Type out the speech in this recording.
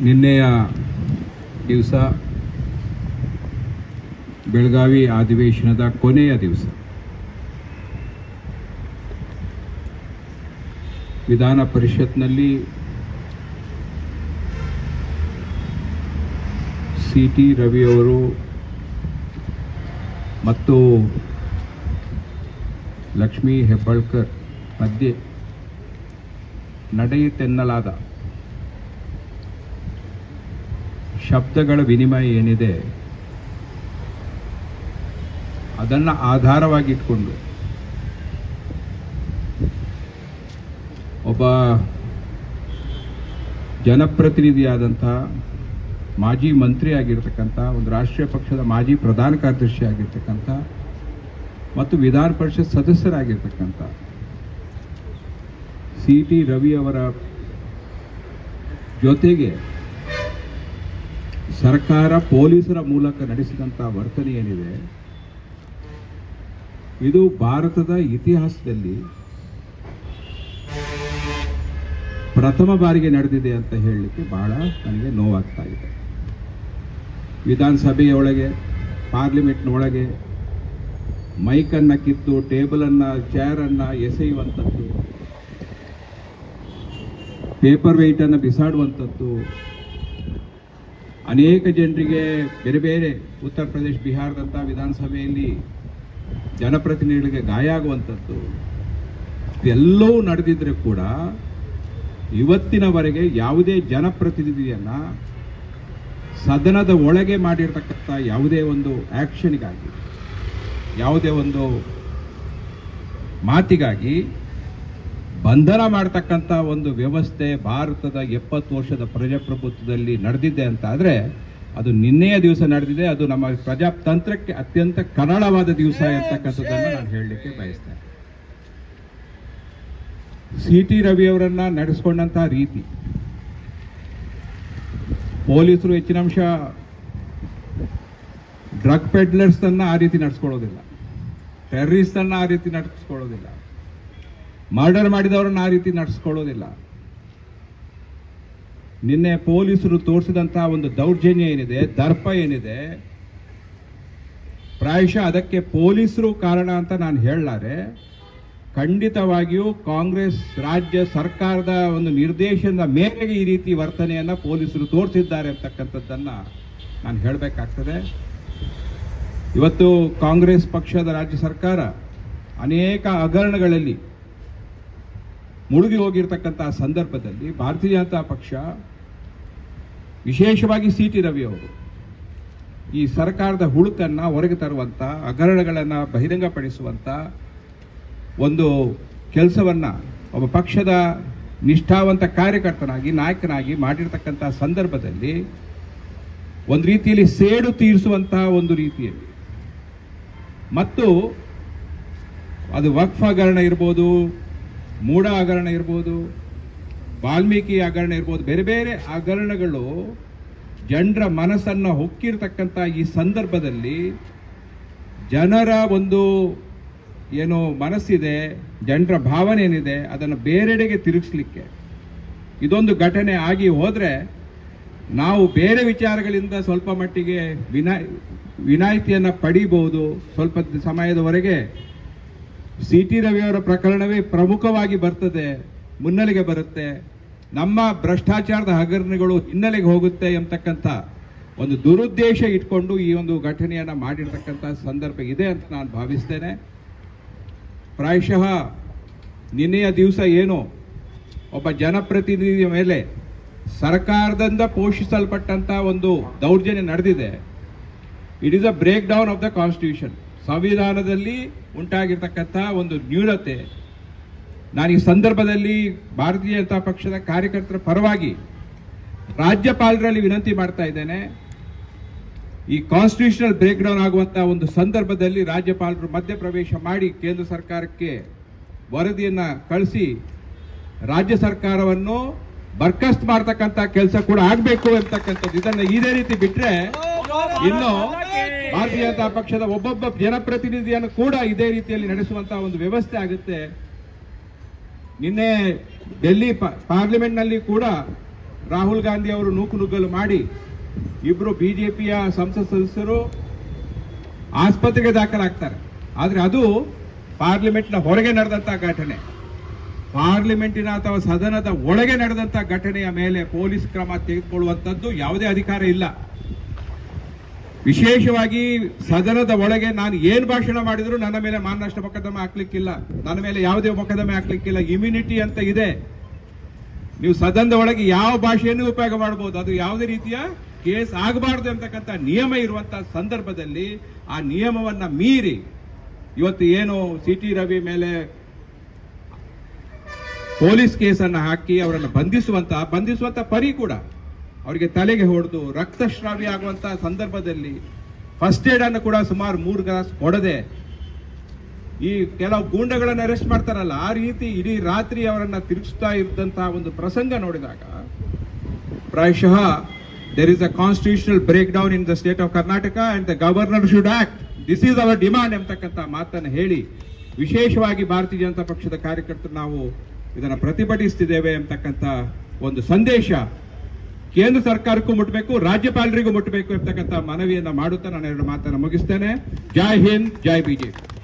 ನಿನ್ನೆಯ ದಿವಸ ಬೆಳಗಾವಿ ಅಧಿವೇಶನದ ಕೊನೆಯ ದಿವಸ. ವಿಧಾನ ಪರಿಷತ್ನಲ್ಲಿ ಸಿ ಟಿ ರವಿಯವರು ಮತ್ತು ಲಕ್ಷ್ಮೀ ಹೆಬ್ಬಾಳ್ಕರ್ ಮಧ್ಯೆ ನಡೆಯುತ್ತೆನ್ನಲಾದ ಶಬ್ದಗಳ ವಿನಿಮಯ ಏನಿದೆ, ಅದನ್ನು ಆಧಾರವಾಗಿಟ್ಕೊಂಡು ಒಬ್ಬ ಜನಪ್ರತಿನಿಧಿಯಾದಂಥ ಮಾಜಿ ಮಂತ್ರಿ ಆಗಿರ್ತಕ್ಕಂಥ, ಒಂದು ರಾಷ್ಟ್ರೀಯ ಪಕ್ಷದ ಮಾಜಿ ಪ್ರಧಾನ ಕಾರ್ಯದರ್ಶಿ ಆಗಿರ್ತಕ್ಕಂಥ ಮತ್ತು ವಿಧಾನ ಪರಿಷತ್ ಸದಸ್ಯರಾಗಿರ್ತಕ್ಕಂಥ ಸಿ ಟಿ ರವಿ ಅವರ ಜೊತೆಗೆ ಸರ್ಕಾರ ಪೊಲೀಸರ ಮೂಲಕ ನಡೆಸಿದಂಥ ವರ್ತನೆ ಏನಿದೆ? ಇದು ಭಾರತದ ಇತಿಹಾಸದಲ್ಲಿ ಪ್ರಥಮ ಬಾರಿಗೆ ನಡೆದಿದೆ ಅಂತ ಹೇಳಲಿಕ್ಕೆ ಬಹಳ ನನಗೆ ನೋವಾಗ್ತಾ ಇದೆ. ವಿಧಾನಸಭೆಯ ಒಳಗೆ ಪಾರ್ಲಿಮೆಂಟ್ನೊಳಗೆ ಮೈಕನ್ನು ಕಿತ್ತು, ಟೇಬಲನ್ನು, ಚೇರನ್ನು ಎಸೆಯುವಂಥದ್ದು, ಪೇಪರ್ ವೆಯ್ಟನ್ನು ಬಿಸಾಡುವಂಥದ್ದು ಅನೇಕ ಜನರಿಗೆ ಬೇರೆ ಬೇರೆ ಉತ್ತರ ಪ್ರದೇಶ, ಬಿಹಾರದಂಥ ವಿಧಾನಸಭೆಯಲ್ಲಿ ಜನಪ್ರತಿನಿಧಿಗಳಿಗೆ ಗಾಯ ಆಗುವಂಥದ್ದು ಎಲ್ಲವೂ ನಡೆದಿದ್ರೆ ಕೂಡ ಇವತ್ತಿನವರೆಗೆ ಯಾವುದೇ ಜನಪ್ರತಿನಿಧಿಯನ್ನು ಸದನದ ಒಳಗೆ ಮಾಡಿರ್ತಕ್ಕಂಥ ಯಾವುದೇ ಒಂದು ಆ್ಯಕ್ಷನ್ಗಾಗಿ, ಯಾವುದೇ ಒಂದು ಮಾತಿಗಾಗಿ ಬಂಧನ ಮಾಡ್ತಕ್ಕಂಥ ಒಂದು ವ್ಯವಸ್ಥೆ ಭಾರತದ ಎಪ್ಪತ್ತು ವರ್ಷದ ಪ್ರಜಾಪ್ರಭುತ್ವದಲ್ಲಿ ನಡೆದಿದೆ ಅಂತ ಆದರೆ ಅದು ನಿನ್ನೆಯ ದಿವಸ ನಡೆದಿದೆ ಅದು ನಮ್ಮ ಪ್ರಜಾತಂತ್ರಕ್ಕೆ ಅತ್ಯಂತ ಕರಾಳವಾದ ದಿವಸ ಇರ್ತಕ್ಕಂಥದ್ದನ್ನು ನಾನು ಹೇಳಲಿಕ್ಕೆ ಬಯಸ್ತೇನೆ. ಸಿ ಟಿ ರವಿಯವರನ್ನ ನಡೆಸ್ಕೊಂಡಂತಹ ರೀತಿ ಪೊಲೀಸರು ಹೆಚ್ಚಿನ ಅಂಶ ಡ್ರಗ್ ಪೆಡ್ಲರ್ಸ್ ಅನ್ನ ಆ ರೀತಿ ನಡೆಸ್ಕೊಳ್ಳೋದಿಲ್ಲ ಟೆರರಿಸ್ಟ್ ಅನ್ನ ಆ ರೀತಿ ನಡೆಸ್ಕೊಳ್ಳೋದಿಲ್ಲ. ಮರ್ಡರ್ ಮಾಡಿದವರನ್ನ ಆ ರೀತಿ ನಡೆಸ್ಕೊಳ್ಳೋದಿಲ್ಲ. ನಿನ್ನೆ ಪೊಲೀಸರು ತೋರಿಸಿದಂತಹ ಒಂದು ದೌರ್ಜನ್ಯ ಏನಿದೆ, ದರ್ಪ ಏನಿದೆ, ಪ್ರಾಯಶಃ ಅದಕ್ಕೆ ಪೊಲೀಸರು ಕಾರಣ ಅಂತ ನಾನು ಹೇಳಲಾರೆ. ಖಂಡಿತವಾಗಿಯೂ ಕಾಂಗ್ರೆಸ್ ರಾಜ್ಯ ಸರ್ಕಾರದ ಒಂದು ನಿರ್ದೇಶನದ ಮೇರೆಗೆ ಈ ರೀತಿ ವರ್ತನೆಯನ್ನ ಪೊಲೀಸರು ತೋರಿಸಿದ್ದಾರೆ ಅಂತಕ್ಕಂಥದ್ದನ್ನು ನಾನು ಹೇಳಬೇಕಾಗ್ತದೆ. ಇವತ್ತು ಕಾಂಗ್ರೆಸ್ ಪಕ್ಷದ ರಾಜ್ಯ ಸರ್ಕಾರ ಅನೇಕ ಹಗರಣಗಳಲ್ಲಿ ಮುಳುಗಿ ಹೋಗಿರ್ತಕ್ಕಂತಹ ಸಂದರ್ಭದಲ್ಲಿ ಭಾರತೀಯ ಜನತಾ ಪಕ್ಷ ವಿಶೇಷವಾಗಿ ಸಿ ಟಿ ರವಿ ಅವರು ಈ ಸರ್ಕಾರದ ಹುಳುಕನ್ನ ಹೊರಗೆ ತರುವಂತ ಹಗರಣಗಳನ್ನು ಬಹಿರಂಗಪಡಿಸುವಂತ ಒಂದು ಕೆಲಸವನ್ನ ಒಬ್ಬ ಪಕ್ಷದ ನಿಷ್ಠಾವಂತ ಕಾರ್ಯಕರ್ತನಾಗಿ, ನಾಯಕನಾಗಿ ಮಾಡಿರ್ತಕ್ಕಂಥ ಸಂದರ್ಭದಲ್ಲಿ ಒಂದು ರೀತಿಯಲ್ಲಿ ಸೇಡು ತೀರಿಸುವಂತಹ ಒಂದು ರೀತಿಯಲ್ಲಿ. ಮತ್ತು ಅದು ವಕ್ಫ್ ಹಗರಣ ಇರ್ಬೋದು ಮೂಢ ಹಗರಣ ಇರ್ಬೋದು, ವಾಲ್ಮೀಕಿ ಹಗರಣ ಇರ್ಬೋದು, ಬೇರೆ ಬೇರೆ ಹಗರಣಗಳು ಜನರ ಮನಸ್ಸನ್ನು ಹೊಕ್ಕಿರ್ತಕ್ಕಂಥ ಈ ಸಂದರ್ಭದಲ್ಲಿ ಜನರ ಒಂದು ಏನು ಮನಸ್ಸಿದೆ, ಜನರ ಭಾವನೆ ಏನಿದೆ, ಅದನ್ನು ಬೇರೆಡೆಗೆ ತಿರುಗಿಸ್ಲಿಕ್ಕೆ. ಇದೊಂದು ಘಟನೆ ಆಗಿ ಹೋದರೆ ನಾವು ಬೇರೆ ವಿಚಾರಗಳಿಂದ ಸ್ವಲ್ಪ ಮಟ್ಟಿಗೆ ವಿನಾಯ್ ವಿನಾಯಿತಿಯನ್ನು ಪಡೀಬಹುದು ಸ್ವಲ್ಪ ಸಮಯದವರೆಗೆ ಸಿ ಟಿ ರವಿಯವರ ಪ್ರಕರಣವೇ ಪ್ರಮುಖವಾಗಿ ಬರ್ತದೆ, ಮುನ್ನೆಲೆಗೆ ಬರುತ್ತೆ. ನಮ್ಮ ಭ್ರಷ್ಟಾಚಾರದ ಹಗರಣಗಳು ಹಿನ್ನೆಲೆಗೆ ಹೋಗುತ್ತೆ ಎಂಬತಕ್ಕಂಥ ಒಂದು ದುರುದ್ದೇಶ ಇಟ್ಕೊಂಡು ಈ ಒಂದು ಘಟನೆಯನ್ನು ಮಾಡಿರ್ತಕ್ಕಂಥ ಸಂದರ್ಭ ಇದೆ ಅಂತ ನಾನು ಭಾವಿಸ್ತೇನೆ. ಪ್ರಾಯಶಃ ನಿನ್ನೆಯ ದಿವಸ ಏನು ಒಬ್ಬ ಜನಪ್ರತಿನಿಧಿಯ ಮೇಲೆ ಸರ್ಕಾರದಿಂದ ಪೋಷಿಸಲ್ಪಟ್ಟಂಥ ಒಂದು ದೌರ್ಜನ್ಯ ನಡೆದಿದೆ. It is a breakdown of the constitution ಸಂವಿಧಾನದಲ್ಲಿ ಉಂಟಾಗಿರ್ತಕ್ಕಂಥ ಒಂದು ನ್ಯೂನತೆ, ನಾನು ಈ ಸಂದರ್ಭದಲ್ಲಿ ಭಾರತೀಯ ಜನತಾ ಪಕ್ಷದ ಕಾರ್ಯಕರ್ತರ ಪರವಾಗಿ ರಾಜ್ಯಪಾಲರಲ್ಲಿ ವಿನಂತಿ ಮಾಡ್ತಾ ಇದ್ದೇನೆ. ಈ ಕಾನ್ಸ್ಟಿಟ್ಯೂಷನಲ್ ಬ್ರೇಕ್ ಡೌನ್ ಆಗುವಂತಹ ಒಂದು ಸಂದರ್ಭದಲ್ಲಿ ರಾಜ್ಯಪಾಲರು ಮಧ್ಯಪ್ರವೇಶ ಮಾಡಿ ಕೇಂದ್ರ ಸರ್ಕಾರಕ್ಕೆ ವರದಿಯನ್ನು ಕಳಿಸಿ ರಾಜ್ಯ ಸರ್ಕಾರವನ್ನು ಬರ್ಖಾಸ್ತ್ ಮಾಡ್ತಕ್ಕಂಥ ಕೆಲಸ ಕೂಡ ಆಗಬೇಕು ಅಂತಕ್ಕಂಥದ್ದು. ಇದನ್ನ ಇದೇ ರೀತಿ ಬಿಟ್ರೆ ಇನ್ನು ಭಾರತೀಯ ಜನತಾ ಪಕ್ಷದ ಒಬ್ಬೊಬ್ಬ ಜನಪ್ರತಿನಿಧಿಯನ್ನು ಕೂಡ ಇದೇ ರೀತಿಯಲ್ಲಿ ನಡೆಸುವಂತಹ ಒಂದು ವ್ಯವಸ್ಥೆ ಆಗುತ್ತೆ. ನಿನ್ನೆ ಡೆಲ್ಲಿ ಪಾರ್ಲಿಮೆಂಟ್ನಲ್ಲಿ ಕೂಡ ರಾಹುಲ್ ಗಾಂಧಿ ಅವರು ನೂಕು ನುಗ್ಗಲು ಮಾಡಿ ಇಬ್ರು ಬಿಜೆಪಿಯ ಸಂಸತ್ ಸದಸ್ಯರು ಆಸ್ಪತ್ರೆಗೆ ದಾಖಲಾಗ್ತಾರೆ. ಆದ್ರೆ ಅದು ಪಾರ್ಲಿಮೆಂಟ್ನ ಹೊರಗೆ ನಡೆದಂತಹ ಘಟನೆ. ಪಾರ್ಲಿಮೆಂಟಿನ ಅಥವಾ ಸದನದ ಒಳಗೆ ನಡೆದಂತಹ ಘಟನೆಯ ಮೇಲೆ ಪೊಲೀಸ್ ಕ್ರಮ ತೆಗೆದುಕೊಳ್ಳುವಂತದ್ದು ಯಾವುದೇ ಅಧಿಕಾರ ಇಲ್ಲ. ವಿಶೇಷವಾಗಿ ಸದನದ ಒಳಗೆ ನಾನು ಏನು ಭಾಷಣ ಮಾಡಿದ್ರು ನನ್ನ ಮೇಲೆ ಮಾನನಷ್ಟ ಮೊಕದ್ದಮೆ ಹಾಕ್ಲಿಕ್ಕಿಲ್ಲ. ನನ್ನ ಮೇಲೆ ಯಾವುದೇ ಮೊಕದ್ದಮೆ ಹಾಕ್ಲಿಕ್ಕಿಲ್ಲ. ಇಮ್ಯುನಿಟಿ ಅಂತ ಇದೆ. ನೀವು ಸದನದ ಒಳಗೆ ಯಾವ ಭಾಷೆಯನ್ನು ಉಪಯೋಗ ಮಾಡಬಹುದು ಅದು ಯಾವುದೇ ರೀತಿಯ ಕೇಸ್ ಆಗಬಾರ್ದು ಅಂತಕ್ಕಂಥ ನಿಯಮ ಇರುವಂತಹ ಸಂದರ್ಭದಲ್ಲಿ ಆ ನಿಯಮವನ್ನ ಮೀರಿ ಇವತ್ತು ಏನು ಸಿ ಟಿ ರವಿ ಮೇಲೆ ಪೊಲೀಸ್ ಕೇಸನ್ನು ಹಾಕಿ ಅವರನ್ನು ಬಂಧಿಸುವಂತ ಬಂಧಿಸುವಂತ ಪರಿ ಕೂಡ ಅವರಿಗೆ ತಲೆಗೆ ಹೊಡೆದು ರಕ್ತಸ್ರಾವಿ ಆಗುವಂತ ಸಂದರ್ಭದಲ್ಲಿ ಫಸ್ಟ್ ಏಡ್ ಅನ್ನು ಕೂಡ ಸುಮಾರು ಮೂರು ಗ್ಲಾಸ್ ಕೊಡದೆ ಈ ಕೆಲವು ಗೂಂಡಗಳನ್ನು ಅರೆಸ್ಟ್ ಮಾಡ್ತಾರಲ್ಲ, ಆ ರೀತಿ ಇಡೀ ರಾತ್ರಿ ಅವರನ್ನು ತಿರುಗಿಸ್ತಾ ಇದ್ದಂತಹ ಒಂದು ಪ್ರಸಂಗ ನೋಡಿದಾಗ ಪ್ರಾಯಶಃ there is a constitutional breakdown in the state of Karnataka and the governor should act this is our demand ಎಂಬತಕ್ಕಂಥ ಮಾತನ್ನು ಹೇಳಿ ವಿಶೇಷವಾಗಿ ಭಾರತೀಯ ಜನತಾ ಪಕ್ಷದ ಕಾರ್ಯಕರ್ತರು ನಾವು ಇದನ್ನು ಪ್ರತಿಭಟಿಸ್ತಿದ್ದೇವೆ ಎಂಬತಕ್ಕಂಥ ಒಂದು ಸಂದೇಶ ಕೇಂದ್ರ ಸರ್ಕಾರಕ್ಕೂ ಮುಟ್ಟಬೇಕು ರಾಜ್ಯಪಾಲರಿಗೂ ಮುಟ್ಟಬೇಕು ಎಂಬತಕ್ಕಂಥ ಮನವಿಯನ್ನ ಮಾಡುತ್ತಾ ನಾನು ಎರಡು ಮಾತನ್ನು ಮುಗಿಸ್ತೇನೆ. ಜೈ ಹಿಂದ್, ಜೈ ಬಿಜೆಪಿ.